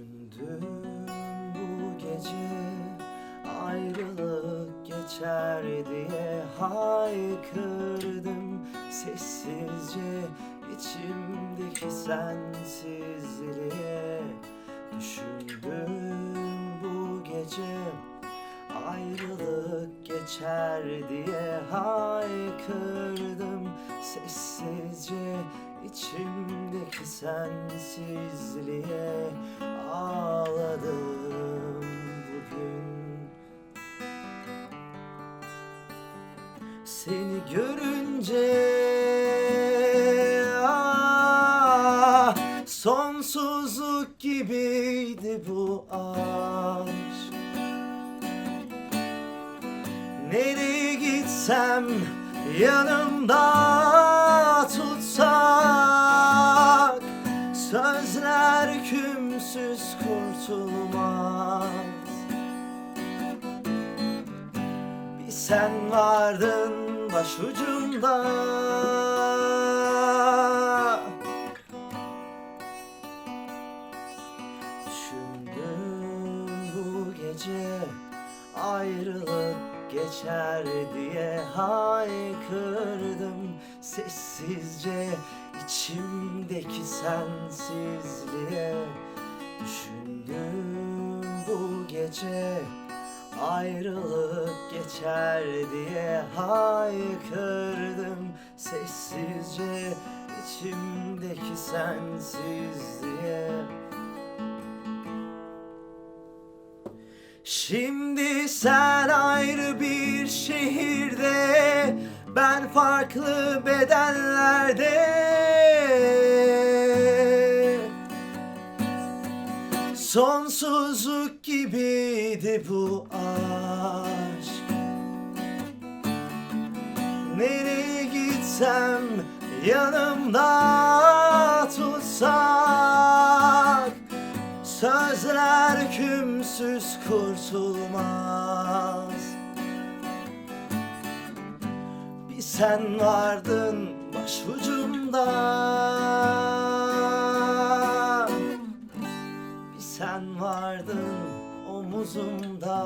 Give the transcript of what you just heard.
Düşündüm bu gece ayrılık geçer diye haykırdım. Sessizce içimdeki sensizliğe Düşündüm bu gece. Ayrılık geçer diye haykırdım. Sessizce içimdeki sensizliğe Seni görünce ah, sonsuzluk gibiydi bu aşk. Nereye gitsem yanımda tutsak Sözler kümsüz kurtulmaz. Sen vardın başucumda Düşündüm bu gece ayrılık geçer diye haykırdım. Sessizce içimdeki sensizliğe Düşündüm bu gece ayrılık geçer diye haykırdım. Sessizce içimdeki sensizliğe Şimdi sen ayrı bir şehirde Ben farklı bedenlerde Sonsuzluk gibiydi bu aşk. Nereye gitsem yanımda tutsak Sözler kümsüz kurtulmaz. Bir sen vardın başucumda sen vardın omuzumda